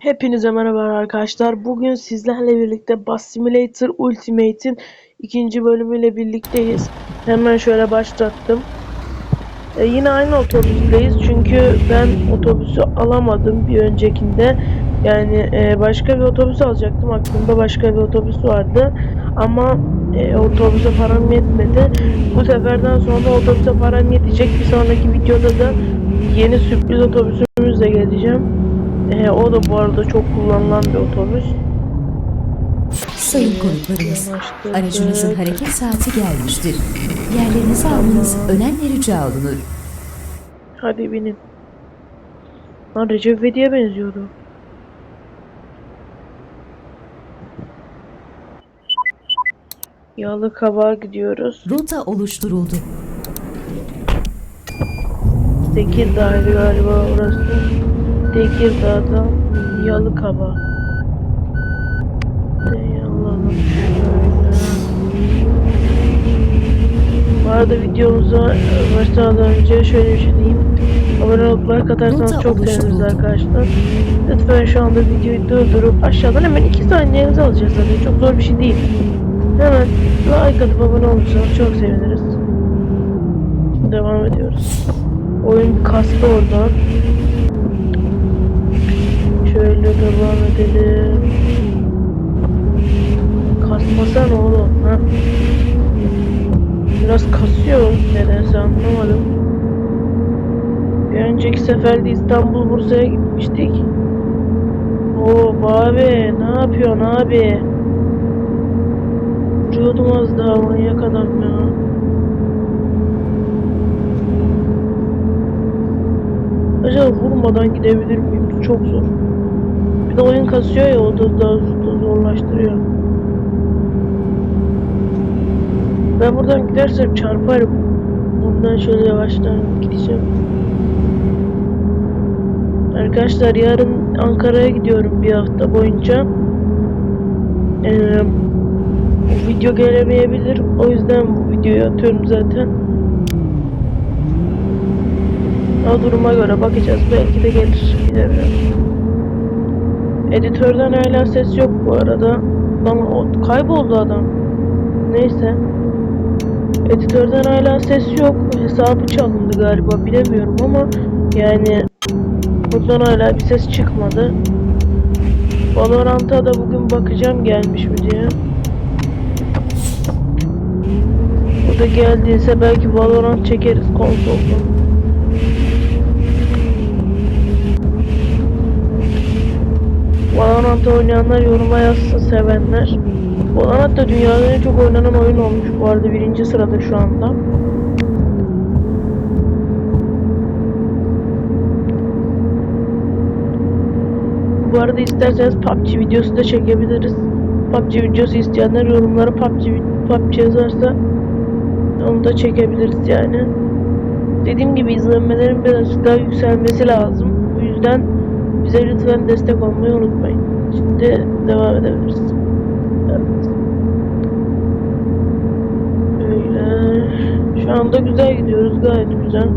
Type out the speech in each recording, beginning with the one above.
Hepinize merhaba arkadaşlar. Bugün sizlerle birlikte Bus Simulator Ultimate'in ikinci bölümüyle birlikteyiz. Hemen şöyle başlattım. E, yine aynı otobüsteyiz çünkü ben otobüsü alamadım bir öncekinde. Yani e, başka bir otobüs alacaktım. Aklımda başka bir otobüs vardı. Ama e, otobüse param yetmedi. Bu seferden sonra otobüse param yetecek. Bir sonraki videoda da yeni sürpriz otobüsümüzle geleceğim. Ee, o da bu arada çok kullanılan bir otobüs. Sayın konuklarımız, Yanaştırdık. aracınızın hareket saati gelmiştir. Yerlerinizi almanız önemli rica olunur. Hadi binin. Lan Recep İvedik'e benziyordu. Yağlı kabağa gidiyoruz. Rota oluşturuldu. Tekirdağ'ydı galiba orası. Tekirdağ'da Yalı Kaba. Ey Allah'ım şöyle. Bu arada videomuza başlamadan önce şöyle bir şey diyeyim. Abone olup like atarsanız çok seviniriz arkadaşlar. Lütfen şu anda videoyu durdurup aşağıdan hemen 2 saniyenizi alacağız zaten. Çok zor bir şey değil. Hemen like atıp abone olursanız çok seviniriz. Devam ediyoruz. Oyun kastı oradan. Şöyle devam edelim. Kasmasana oğlum. Ha? Biraz kasıyor nedense anlamadım. Bir önceki seferde İstanbul Bursa'ya gitmiştik. Oo abi ne yapıyorsun abi? Vuruyordum az daha manyak adam ya. Acaba vurmadan gidebilir miyim? Çok zor. De oyun kasıyor ya o da da zorlaştırıyor. Ben buradan gidersem çarparım. Ondan şöyle yavaştan gideceğim. Arkadaşlar yarın Ankara'ya gidiyorum bir hafta boyunca. Ee, video gelemeyebilir. O yüzden bu videoyu atıyorum zaten. O duruma göre bakacağız. Belki de gelir. Bilemiyorum. Editörden hala ses yok bu arada. Ama o kayboldu adam. Neyse. Editörden hala ses yok. Hesabı çalındı galiba bilemiyorum ama yani buradan hala bir ses çıkmadı. Valorant'a da bugün bakacağım gelmiş mi diye. O da geldiyse belki Valorant çekeriz konsolda. Valorant oynayanlar yoruma yazsın sevenler. Valorant da dünyada en çok oynanan oyun olmuş bu arada birinci sırada şu anda. Bu arada isterseniz PUBG videosu da çekebiliriz. PUBG videosu isteyenler yorumlara PUBG, PUBG yazarsa onu da çekebiliriz yani. Dediğim gibi izlenmelerin birazcık daha yükselmesi lazım. Bu yüzden bize lütfen destek olmayı unutmayın. Şimdi devam edebiliriz. Evet. Öyle. Şu anda güzel gidiyoruz. Gayet güzel.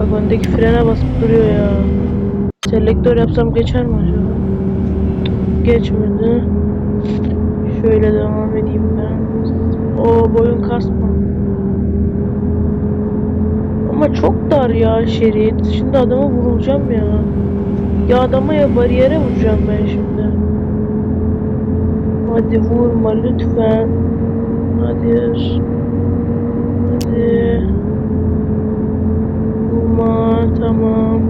Bak öndeki frene basıp duruyor ya. Selektör yapsam geçer mi acaba? Geçmedi. Şöyle devam edeyim ben. O boyun kasma. Ama çok dar ya şerit. Şimdi adama vurulacağım ya. Ya adama ya bariyere vuracağım ben şimdi. Hadi vurma lütfen. Hadi. Hadi. Vurma tamam.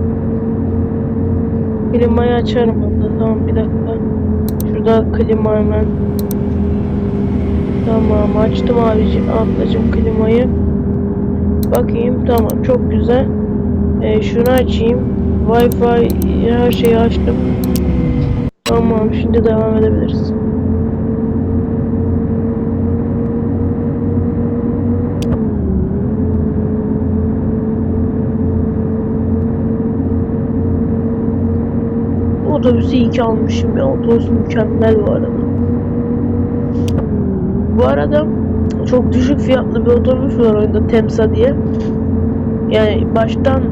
Klimayı açarım hatta tamam bir dakika. Şurada klima hemen. Tamam açtım abicim ablacım klimayı. Bakayım tamam çok güzel. Ee, şunu açayım. Wi-Fi her şeyi açtım. Tamam şimdi devam edebiliriz. Otobüsü iyi ki almışım ya. Otobüs mükemmel bu arada. Bu arada çok düşük fiyatlı bir otobüs var oyunda Temsa diye. Yani baştan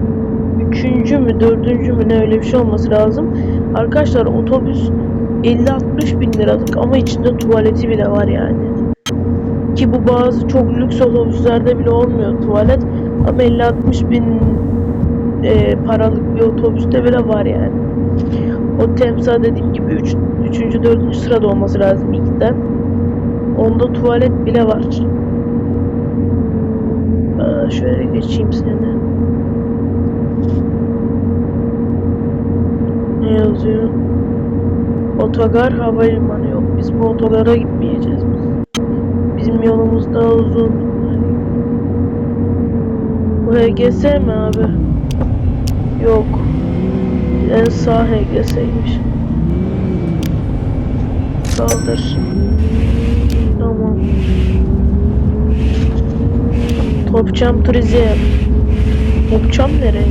üçüncü mü dördüncü mü ne öyle bir şey olması lazım. Arkadaşlar otobüs 50-60 bin liralık ama içinde tuvaleti bile var yani. Ki bu bazı çok lüks otobüslerde bile olmuyor tuvalet. Ama 50-60 bin e, paralık bir otobüste bile var yani. O temsa dediğim gibi 3. Üç, 3. 4. sırada olması lazım ilkten. Onda tuvalet bile var. Aa, şöyle geçeyim seni. Ne yazıyor? Otogar havalimanı yok. Biz bu otogara gitmeyeceğiz biz. Bizim yolumuz daha uzun. Bu HGS mi abi? Yok. En sağ HGS'ymiş. Kaldır. Tamam. Topçam turizm. Topçam nereye?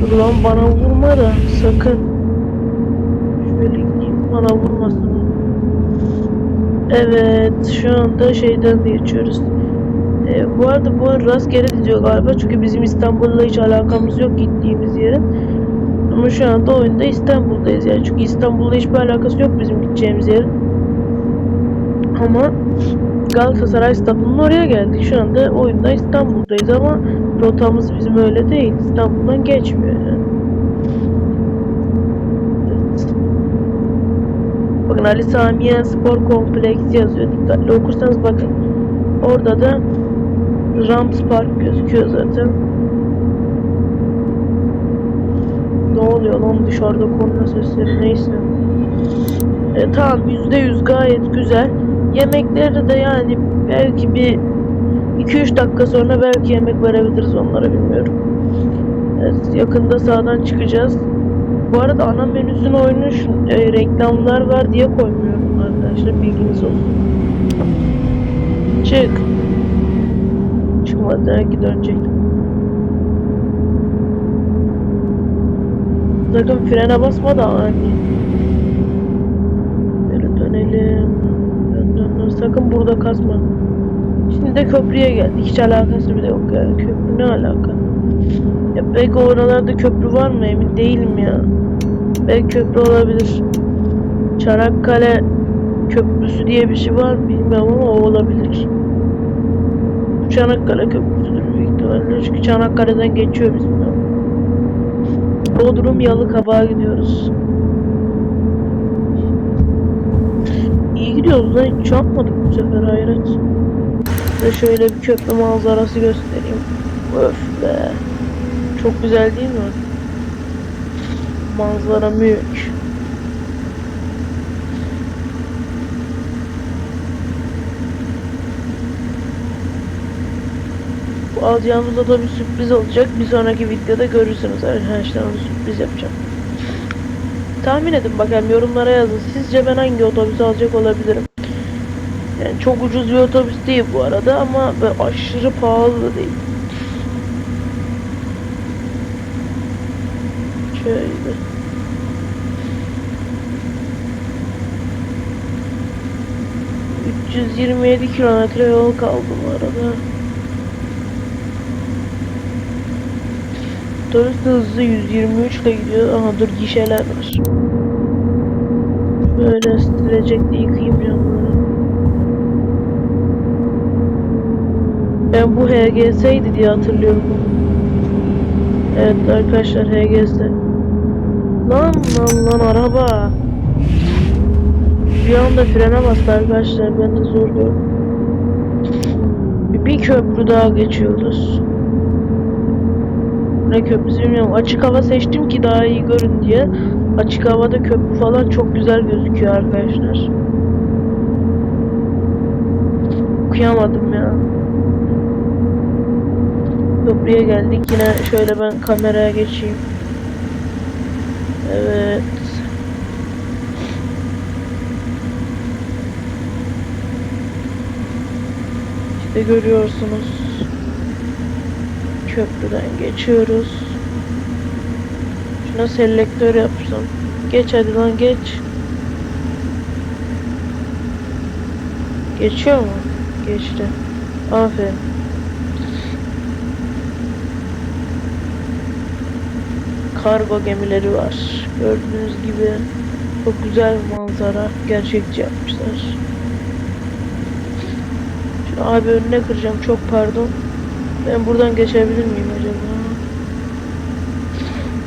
Dur lan bana vurma da sakın. Şöyle gideyim bana vurmasın. Evet şu anda şeyden de geçiyoruz. Ee, bu arada bu rastgele diyor galiba çünkü bizim İstanbul'la hiç alakamız yok gittiğimiz yerin. Ama şu anda oyunda İstanbul'dayız yani çünkü İstanbul'la hiçbir alakası yok bizim gideceğimiz yerin. Ama Galatasaray stadının oraya geldik. Şu anda oyunda İstanbul'dayız ama rotamız bizim öyle değil. İstanbul'dan geçmiyor yani. Bakın Ali Samiyen Spor Kompleksi yazıyor. Dikkatli okursanız bakın. Orada da Rams Park gözüküyor zaten. Ne oluyor lan dışarıda korna sesleri neyse. E, tamam %100 gayet güzel. Yemekleri de yani belki bir 2-3 dakika sonra belki yemek verebiliriz onlara bilmiyorum. Evet, yakında sağdan çıkacağız. Bu arada ana menüsüne oyunun şu- e, reklamlar var diye koymuyorum arkadaşlar bilginiz olsun. Çık. Çıkmadı belki dönecek. Sakın frene basma da hani. Burada kasma. Şimdi de köprüye geldik. Hiç alakası bile yok yani. Köprü ne alaka? Ya belki oralarda köprü var mı emin değilim ya. Belki köprü olabilir. Çanakkale Köprüsü diye bir şey var bilmiyorum ama o olabilir. Çanakkale Köprüsü'dür büyük ihtimalle. Çünkü Çanakkale'den geçiyor bizim. Bodrum Yalıkavak'a gidiyoruz. İyi gidiyoruz lan hiç çarpmadık bu sefer hayret. Size şöyle bir köprü manzarası göstereyim. Öf be. Çok güzel değil mi? Manzara mülk. Alacağımızda da bir sürpriz olacak. Bir sonraki videoda görürsünüz arkadaşlar onu sürpriz yapacağım. Tahmin edin bakalım yorumlara yazın. Sizce ben hangi otobüsü alacak olabilirim? Yani çok ucuz bir otobüs değil bu arada ama aşırı pahalı da değil. Şöyle. ...327 kilometre yol kaldı bu arada. De hızlı 123 ile gidiyor. Aha dur gişeler var. Böyle silecekle yıkayayım camları. Ben bu HGS'ydi diye hatırlıyorum. Evet arkadaşlar HGS. Lan lan lan araba. Bir anda frene bastı arkadaşlar. Ben de zor gördüm. Bir köprü daha geçiyoruz. Ne köprüsü bilmiyorum. Açık hava seçtim ki daha iyi görün diye. Açık havada köprü falan çok güzel gözüküyor arkadaşlar. Okuyamadım ya. Köprüye geldik. Yine şöyle ben kameraya geçeyim. Evet. İşte görüyorsunuz. Köprüden geçiyoruz. Şuna selektör yapsam. Geç hadi lan geç. Geçiyor mu? Geçti. Aferin. kargo gemileri var. Gördüğünüz gibi çok güzel bir manzara. Gerçekçi yapmışlar. Şu abi önüne kıracağım. Çok pardon. Ben buradan geçebilir miyim acaba?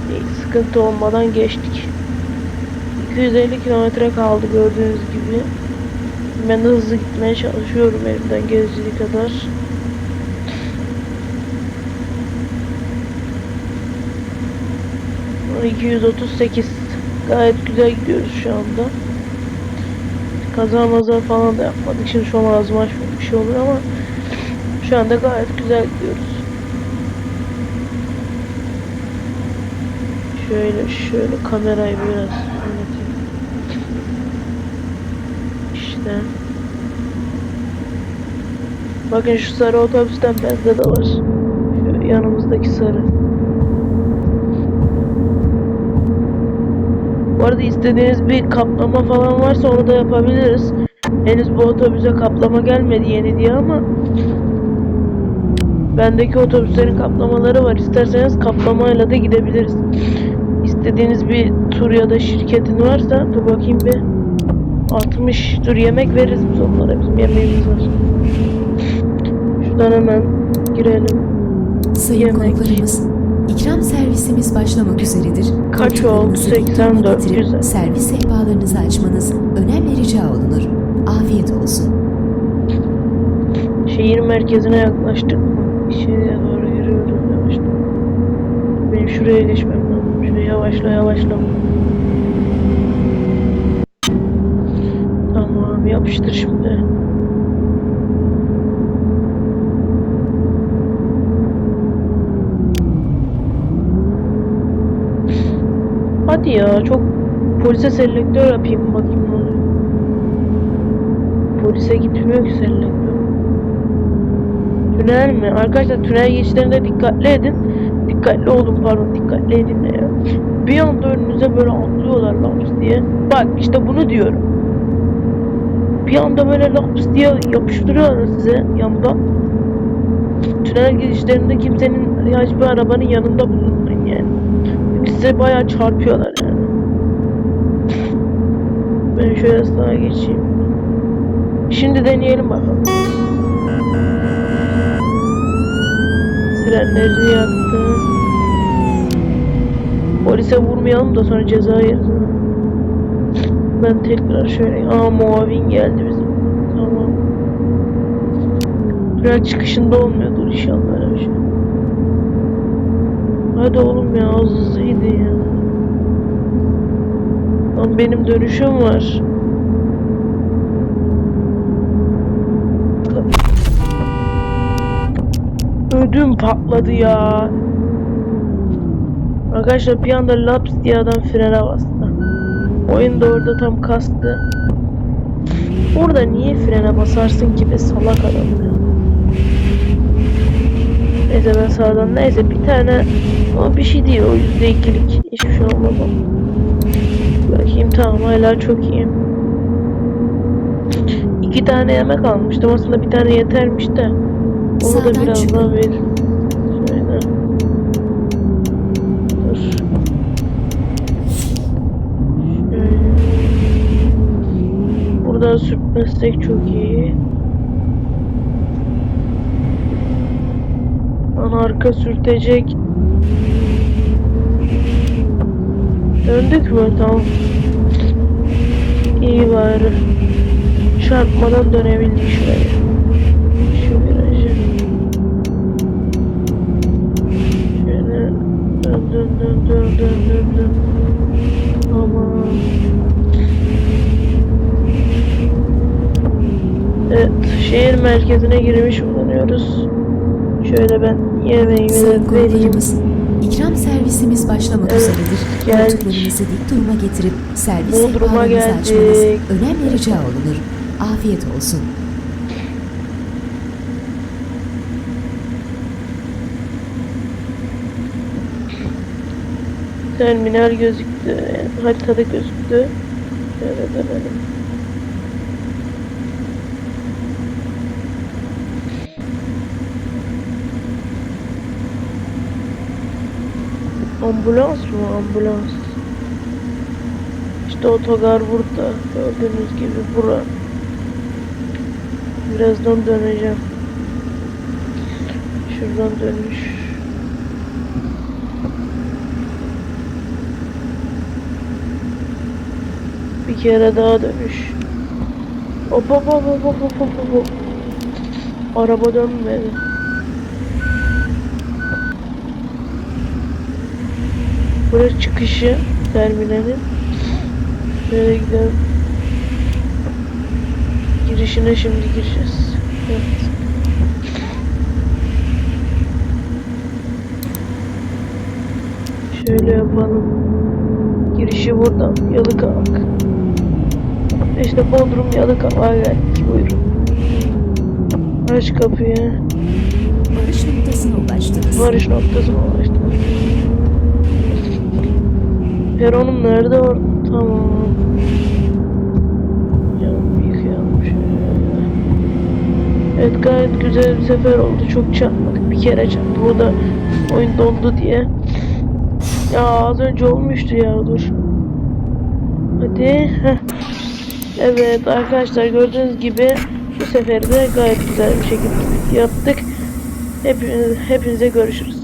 Hiç sıkıntı olmadan geçtik. 250 kilometre kaldı gördüğünüz gibi. Ben de hızlı gitmeye çalışıyorum elimden geldiği kadar. Ama 238 gayet güzel gidiyoruz şu anda. Kaza maza falan da yapmadık. Şimdi şu an ağzımı açmak bir şey olur ama şu anda gayet güzel gidiyoruz. Şöyle şöyle kamerayı biraz. İşte. Bakın şu sarı otobüsten bende de var. Şu yanımızdaki sarı. Bu arada istediğiniz bir kaplama falan varsa onu da yapabiliriz. Henüz bu otobüse kaplama gelmedi yeni diye ama bendeki otobüslerin kaplamaları var. İsterseniz kaplamayla da gidebiliriz. İstediğiniz bir tur ya da şirketin varsa dur bakayım bir 60 dur yemek veririz biz onlara. Bizim yemeğimiz var. Şuradan hemen girelim. Sayın Yemek. konuklarımız, ikram servisimiz başlamak üzeredir. Kaç oldu? dik duruma 84, getirip güzel. Servis sehpalarınızı açmanız önemli rica olunur. Afiyet olsun. Şehir merkezine yaklaştık İçeriye doğru yürüyoruz yavaşla. Benim şuraya geçmem lazım. Şuraya yavaşla yavaşla. Tamam yapıştır şimdi. Hadi ya çok polise selektör yapayım bakayım oluyor. Polise gitmiyor ki selektör. Tünel mi? Arkadaşlar tünel geçişlerinde dikkatli edin. Dikkatli olun pardon dikkatli edin ya. Bir anda önünüze böyle atlıyorlar laps diye. Bak işte bunu diyorum. Bir anda böyle laps diye yapıştırıyorlar size yandan. Tünel girişlerinde kimsenin hiçbir arabanın yanında bulunmayın yani. Size bayağı çarpıyorlar yani. Ben şöyle sağa geçeyim. Şimdi deneyelim bakalım. Sirenleri yaktı. Polise vurmayalım da sonra ceza yeriz. Ben tekrar şöyle... Aa muavin geldi bizim. Tamam. Tünel çıkışında olmuyordur inşallah öyle şey. Hadi oğlum ya az hızlıydı ya. Lan benim dönüşüm var. Ödüm patladı ya. Arkadaşlar bir anda laps diye adam frene bastı. Oyun da orada tam kastı. Orada niye frene basarsın ki be salak adam ya. Neyse ben sağdan neyse bir tane o bir şey değil o yüzde ikilik hiçbir şey olmadı. Bakayım tamam hala çok iyi. İki tane yemek almıştım aslında bir tane yetermiş de. Onu da biraz daha. Şöyle. Dur. Şöyle. Buradan sürtmezsek çok iyi. Lan arka sürtecek. Döndük mü? Tamam. İyi bari. Çarpmadan dönebildik şuraya. Şu virajı. Şöyle dön dön dön dön dön dön. Aman. Evet, şehir merkezine girmiş bulunuyoruz. Şöyle ben yemeğimi de vereyim. ikram servisimiz başlamak Evet, üzeredir. Koltuklarınızı dik duruma getirip servis sehpalarınızı açmanız önemli rica olunur. Afiyet olsun. Terminal gözüktü. Yani haritada gözüktü. Şöyle dönelim. Ambulans mı? Ambulans. İşte otogar burada. Gördüğünüz gibi bura. Birazdan döneceğim. Şuradan dönüş. Bir kere daha dönüş. Hop hop hop hop hop hop. Araba dönmedi. Burası çıkışı terminalin. Şöyle gidelim. Girişine şimdi gireceğiz. Evet. Şöyle yapalım. Girişi buradan. Yalıkavak. İşte Bodrum Yalıkavak'a geldik. Buyurun. Aç kapıyı. Varış noktasına ulaştınız. Varış noktasına ulaştık. Peronum nerede orada? Tamam. Evet gayet güzel bir sefer oldu. Çok çarpmadık. Bir kere çarptı. Burada oyun dondu diye. Ya az önce olmuştu ya dur. Hadi. heh. Evet arkadaşlar gördüğünüz gibi bu seferi de gayet güzel bir şekilde yaptık. Hepinize, hepinize görüşürüz.